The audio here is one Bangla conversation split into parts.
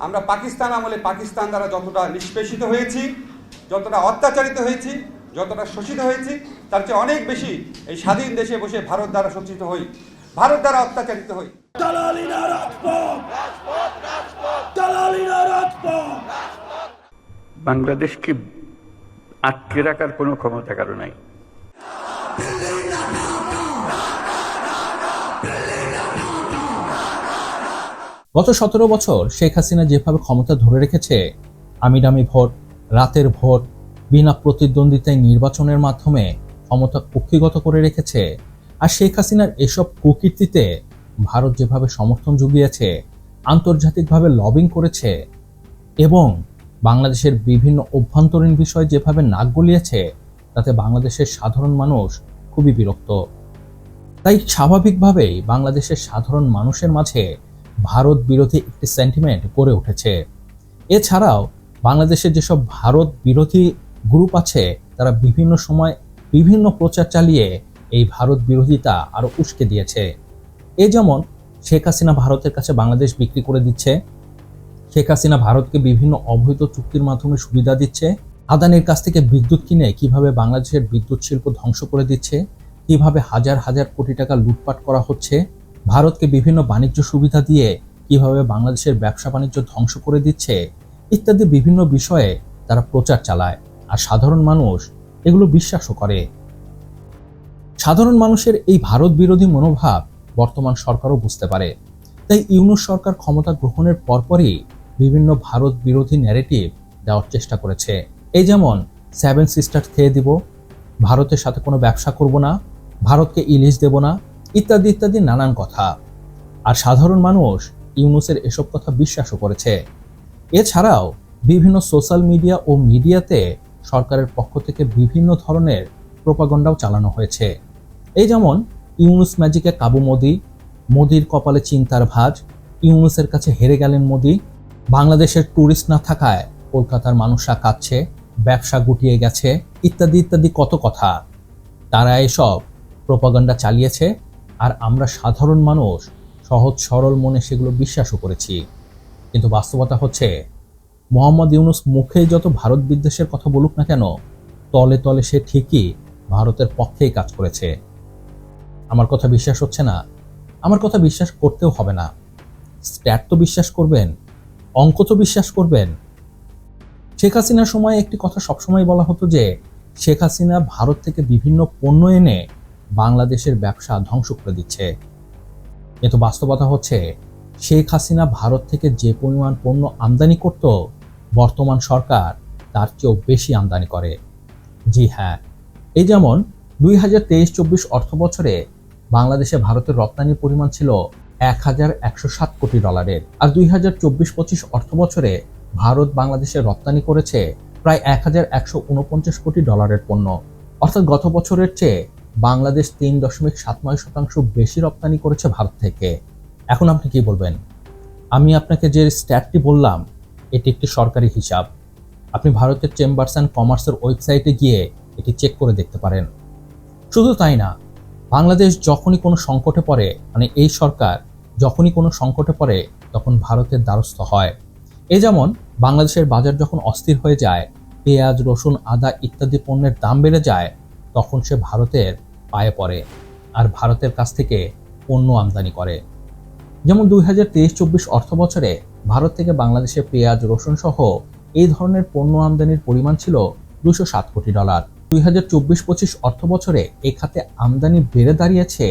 আমরা পাকিস্তান আমলে পাকিস্তান দ্বারা যতটা নিষ্পেষিত হয়েছি যতটা অত্যাচারিত হয়েছি যতটা শোষিত হয়েছি তার চেয়ে অনেক বেশি এই স্বাধীন দেশে বসে ভারত দ্বারা শোষিত হই ভারত দ্বারা অত্যাচারিত হই। বাংলাদেশকে আটকে রাখার কোনো ক্ষমতা কারও নাই। গত সতেরো বছর শেখ হাসিনা যেভাবে ক্ষমতা ধরে রেখেছে আমিডামি ভোট, রাতের ভোট, বিনা প্রতিদ্বন্দ্বিতায় নির্বাচনের মাধ্যমে ক্ষমতা কক্ষিগত করে রেখেছে, আর শেখ হাসিনার এসব কুকীর্তিতে ভারত যেভাবে সমর্থন জুগিয়েছে, আন্তর্জাতিকভাবে লবিং করেছে এবং বাংলাদেশের বিভিন্ন অভ্যন্তরীণ বিষয় যেভাবে নাক গলিয়েছে, তাতে বাংলাদেশের সাধারণ মানুষ খুবই বিরক্ত। তাই স্বাভাবিকভাবেই বাংলাদেশের সাধারণ মানুষের মাঝে ভারত বিরোধী একটি সেন্টিমেন্ট গড়ে উঠেছে। এছাড়াও বাংলাদেশের যেসব ভারত বিরোধী গ্রুপ আছে, তারা বিভিন্ন সময় বিভিন্ন প্রচার চালিয়ে এই ভারত বিরোধিতা আরও উস্কে দিয়েছে। এ যেমন শেখ হাসিনা ভারতের কাছে বাংলাদেশ বিক্রি করে দিচ্ছে, শেখ হাসিনা ভারতকে বিভিন্ন অবৈধ চুক্তির মাধ্যমে সুবিধা দিচ্ছে, আদানির কাছ থেকে বিদ্যুৎ কিনে কীভাবে বাংলাদেশের বিদ্যুৎ শিল্প ধ্বংস করে দিচ্ছে, কীভাবে হাজার হাজার কোটি টাকা লুটপাট করা হচ্ছে ভারতকে বিভিন্ন বাণিজ্য সুবিধা দিয়ে কীভাবে বাংলাদেশের ব্যবসা বাণিজ্য ধ্বংস করে দিচ্ছে ইত্যাদি বিভিন্ন বিষয়ে তারা প্রচার চালায়। আর সাধারণ মানুষ এগুলো বিশ্বাসও করে। সাধারণ মানুষের এই ভারত বিরোধী মনোভাব বর্তমান সরকারও বুঝতে পারে। তাই ইউনুস সরকার ক্ষমতা গ্রহণের পরপরই বিভিন্ন ভারত বিরোধী ন্যারেটিভ দেওয়ার চেষ্টা করেছে। এই যেমন সেভেন সিস্টার খেয়ে দিব, ভারতের সাথে কোনো ব্যবসা করব না, ভারতকে ইলিশ দেব না ইত্যাদি ইত্যাদি নানান কথা। আর সাধারণ মানুষ ইউনুসের এসব কথা বিশ্বাসও করেছে। এছাড়াও বিভিন্ন সোশ্যাল মিডিয়া ও মিডিয়াতে সরকারের পক্ষ থেকে বিভিন্ন ধরনের প্রোপাগন্ডাও চালানো হয়েছে। এই যেমন, ইউনুস ম্যাজিকে কাবু মোদি, মোদির কপালে চিন্তার ভাঁজ, ইউনুসের কাছে হেরে গেলেন মোদি, বাংলাদেশের ট্যুরিস্ট না থাকায় কলকাতার মানুষরা কাঁদছে, ব্যবসা গুটিয়ে গেছে, ইত্যাদি ইত্যাদি কত কথা। তারা এসব প্রোপাগান্ডা চালিয়েছে আর আমরা সাধারণ মানুষ, সহজ, সরল মনে সেগুলো বিশ্বাসও করেছি। কিন্তু বাস্তবতা হচ্ছে, মোহাম্মদ ইউনুস মুখে যত ভারত বিদ্বেষের কথা বলুক না কেন, তলে তলে সে ঠিকই ভারতের পক্ষেই কাজ করেছে। আমার কথা বিশ্বাস হচ্ছে না। আমার কথা বিশ্বাস করতেও হবে না। স্ট্যাট তো বিশ্বাস করবেন, অঙ্ক তো বিশ্বাস করবেন। শেখ হাসিনার সময় একটি কথা সবসময় বলা হতো যে, শেখ হাসিনা ভারত থেকে বিভিন্ন পণ্য এনে বাংলাদেশের ব্যবসা ধ্বংস করে দিচ্ছে। কিন্তু বাস্তবতা হচ্ছে, শেখ হাসিনা ভারত থেকে যে পরিমাণ পণ্য আমদানি করত, বর্তমান সরকার তার চেয়েও বেশি আমদানি করে। জি হ্যাঁ এই যেমন দুই হাজার তেইশ চব্বিশ অর্থ বছরে বাংলাদেশে ভারতের রপ্তানির পরিমাণ ছিল এক হাজার একশো সাত কোটি ডলারের, আর দুই হাজার চব্বিশ পঁচিশ অর্থ বছরে ভারত বাংলাদেশে রপ্তানি করেছে প্রায় এক হাজার একশো উনপঞ্চাশ কোটি ডলারের পণ্য। অর্থাৎ গত বছরের চেয়ে বাংলাদেশ তিন দশমিক সাত নয় শতাংশ বেশি রপ্তানি করেছে ভারত থেকে। এখন আপনি কি বলবেন? আমি আপনাকে যে স্ট্যাটটি বললাম, এটি একটি সরকারি হিসাব। আপনি ভারতের চেম্বার্স অ্যান্ড কমার্সের ওয়েবসাইটে গিয়ে এটি চেক করে দেখতে পারেন। শুধু তাই না, বাংলাদেশ যখনই কোনো সংকটে পড়ে মানে এই সরকার যখনই কোনো সংকটে পড়ে, তখন ভারতের দ্বারস্থ হয়। এ যেমন, বাংলাদেশের বাজার যখন অস্থির হয়ে যায়, পেঁয়াজ, রসুন, আদা ইত্যাদি পণ্যের দাম বেড়ে যায়, তখন সে ভারতের পায়ে পড়ে আর ভারতের কাছ থেকে পণ্য আমদানি করে। যেমন দুই হাজার তেইশ চব্বিশ অর্থ বছরে ভারত থেকে বাংলাদেশে পেঁয়াজ, রসুন সহ এই ধরনের পণ্য আমদানির পরিমাণ ছিল দুশো সাত কোটি ডলার। দুই হাজার চব্বিশ পঁচিশ অর্থ বছরে এই খাতে আমদানি বেড়ে দাঁড়িয়েছে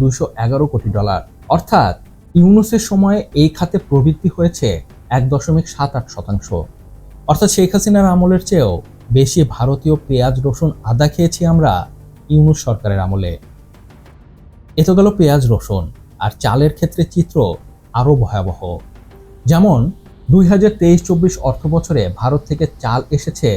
দুশো এগারো কোটি ডলার। অর্থাৎ ইউনুসের সময়ে এই খাতে প্রবৃদ্ধি হয়েছে এক দশমিক সাত আট শতাংশ। অর্থাৎ শেখ হাসিনার আমলের চেয়েও বেশি ভারতীয় পেঁয়াজ, রসুন আদা খেয়েছি আমরা ইউনুস সরকারের আমলে। এ তো গেল পেঁয়াজ, রসুন আর চালের ক্ষেত্রে চিত্র আরও ভয়াবহ। যেমন, দুই হাজার তেইশ চব্বিশ অর্থ বছরে ভারত থেকে চাল এসেছে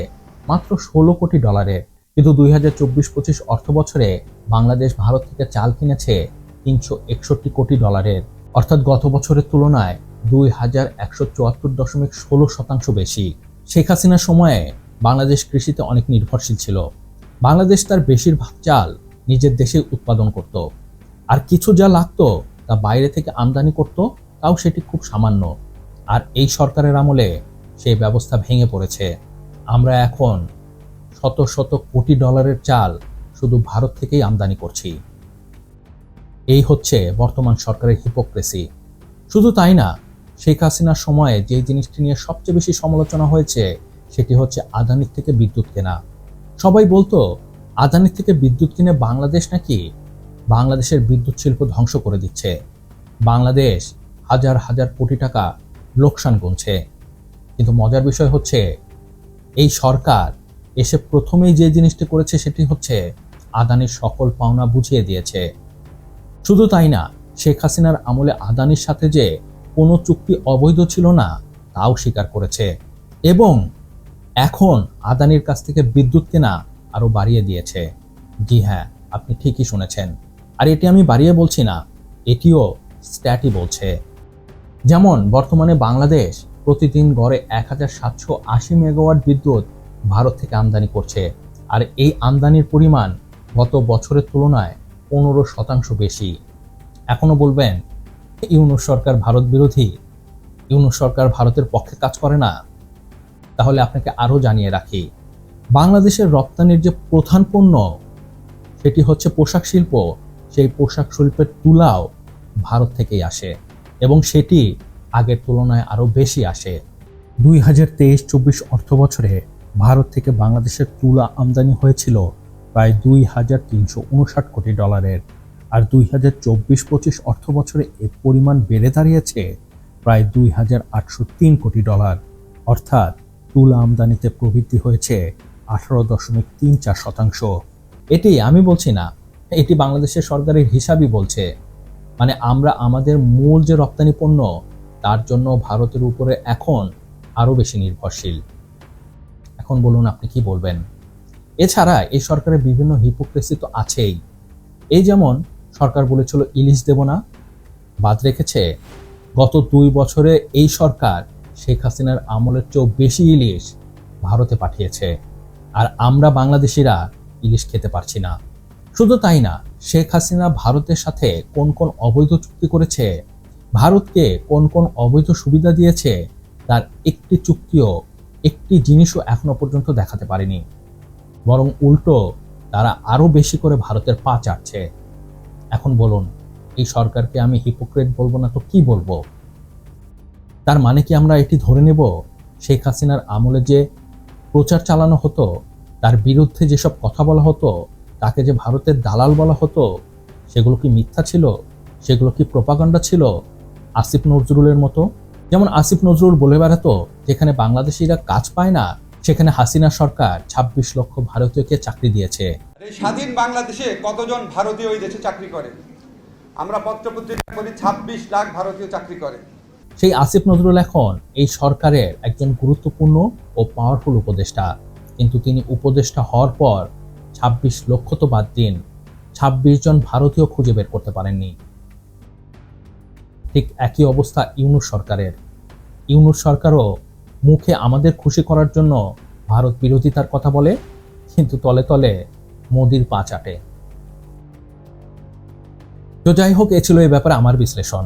মাত্র ষোলো কোটি ডলারের কিন্তু দুই হাজার চব্বিশ পঁচিশ অর্থ বছরে বাংলাদেশ ভারত থেকে চাল কিনেছে তিনশো একষট্টি কোটি ডলারের। অর্থাৎ গত বছরের তুলনায় দুই হাজার একশো চুয়াত্তর দশমিক ষোলো শতাংশ বেশি শেখ হাসিনার সময়ে বাংলাদেশ কৃষিতে অনেক নির্ভরশীল ছিল বাংলাদেশ তার বেশিরভাগ চাল নিজের দেশে উৎপাদন করত। আর কিছু যা লাগতো তা বাইরে থেকে আমদানি করত, তাও সেটি খুব সামান্য। আর এই সরকারের আমলে সেই ব্যবস্থা ভেঙে পড়েছে। আমরা এখন শত শত কোটি ডলারের চাল শুধু ভারত থেকেই আমদানি করছি। এই হচ্ছে বর্তমান সরকারের হিপোক্রেসি শুধু তাই না, শেখ হাসিনার সময়ে যে জিনিসটি নিয়ে সবচেয়ে বেশি সমালোচনা হয়েছে, সেটি হচ্ছে আদানির থেকে বিদ্যুৎ কেনা। সবাই বলতো আদানির থেকে বিদ্যুৎ কিনে বাংলাদেশ নাকি বাংলাদেশের বিদ্যুৎ শিল্প ধ্বংস করে দিচ্ছে। বাংলাদেশ হাজার হাজার কোটি টাকা লোকসান গুনছে। কিন্তু মজার বিষয় হচ্ছে, এই সরকার এসে প্রথমেই যে জিনিসটি করেছে সেটি হচ্ছে আদানির সকল পাওনা বুঝিয়ে দিয়েছে। শুধু তাই না, শেখ হাসিনার আমলে আদানির সাথে যে কোনো চুক্তি অবৈধ ছিল না, তাও স্বীকার করেছে। এবং এখন আদানির কাছ থেকে বিদ্যুৎ কেনা আরও বাড়িয়ে দিয়েছে। জি হ্যাঁ আপনি ঠিকই শুনেছেন। আর এটি আমি বাড়িয়ে বলছি না, এটিও স্ট্যাটই বলছে। যেমন, বর্তমানে বাংলাদেশ প্রতিদিন গড়ে এক হাজার সাতশো আশি মেগাওয়াট বিদ্যুৎ ভারত থেকে আমদানি করছে। আর এই আমদানির পরিমাণ গত বছরের তুলনায় পনেরো শতাংশ বেশি। এখনও বলবেন, ইউনুস সরকার ভারত বিরোধী? ইউনুস সরকার ভারতের পক্ষে কাজ করে না? তাহলে আপনাকে আরও জানিয়ে রাখি, বাংলাদেশের রপ্তানির যে প্রধান পণ্য, সেটি হচ্ছে পোশাক শিল্প। সেই পোশাক শিল্পের তুলাও ভারত থেকেই আসে এবং সেটি আগের তুলনায় আরও বেশি আসে। দুই হাজার তেইশ চব্বিশ অর্থ বছরে ভারত থেকে বাংলাদেশের তুলা আমদানি হয়েছিল প্রায় দুই হাজার তিনশো উনষাট কোটি ডলারের। আর দুই হাজার চব্বিশ পঁচিশ অর্থ বছরে এর পরিমাণ বেড়ে দাঁড়িয়েছে প্রায় দুই হাজার আটশো তিন কোটি ডলার। অর্থাৎ তুলা আমদানিতে প্রবৃদ্ধি হয়েছে আঠারো দশমিক তিন চার শতাংশ। এটি আমি বলছি না, এটি বাংলাদেশের সরকারের হিসাবই বলছে। মানে আমরা আমাদের মূল যে রপ্তানি পণ্য, তার জন্য ভারতের উপরে এখন আরও বেশি নির্ভরশীল। এখন বলুন আপনি কি বলবেন? এছাড়া এই সরকারের বিভিন্ন হিপোক্রেসি তো আছেই। এই যেমন সরকার বলেছিল ইলিশ দেব না, বাদ রেখেছে। গত দুই বছরে এই সরকার শেখ হাসিনার আমলের চেয়েও বেশি ইলিশ ভারতে পাঠিয়েছে। আর আমরা বাংলাদেশিরা ইলিশ খেতে পারছি না। শুধু তাই না, শেখ হাসিনা ভারতের সাথে কোন কোন অবৈধ চুক্তি করেছে, ভারতকে কোন কোন অবৈধ সুবিধা দিয়েছে, তার একটি চুক্তিও, একটি জিনিসও এখনও পর্যন্ত দেখাতে পারেনি। বরং উল্টো, তারা আরও বেশি করে ভারতের পা চাটছে। এখন বলুন, এই সরকারকে আমি হিপোক্রেট বলব না তো কি বলব? তার মানে কি আমরা এটি ধরে নেব? শেখ হাসিনার আমলে যে প্রচার চালানো হতো, তার বিরুদ্ধে যেসব কথা বলা হতো, তাকে যে ভারতের দালাল বলা হতো, সেগুলো কি মিথ্যা ছিল? সেগুলো কি প্রপাগান্ডা ছিল? আসিফ নজরুলের মতো? যেমন আসিফ নজরুল বলে বেড়াতো, যেখানে বাংলাদেশিরা কাজ পায় না, সেখানে হাসিনা সরকার ২৬ লক্ষ ভারতীয়কে চাকরি দিয়েছে। স্বাধীন বাংলাদেশে কতজন ভারতীয় ওই দেশে চাকরি করে? আমরা পত্রপত্রিকা করি ছাব্বিশ লাখ ভারতীয় চাকরি করে। সেই আসিফ নজরুল এখন এই সরকারের একজন গুরুত্বপূর্ণ ও পাওয়ারফুল উপদেষ্টা। কিন্তু তিনি উপদেষ্টা হওয়ার পর ২৬ লক্ষ তো বাদ দিন ২৬ জন ভারতীয় খুঁজে বের করতে পারেননি। ঠিক একই অবস্থা ইউনুস সরকারের। ইউনুস সরকারও মুখে আমাদের খুশি করার জন্য ভারত বিরোধিতার কথা বলে, কিন্তু তলে তলে মোদির পা চাটে। তো যাই হোক, এ ছিল এই ব্যাপারে আমার বিশ্লেষণ।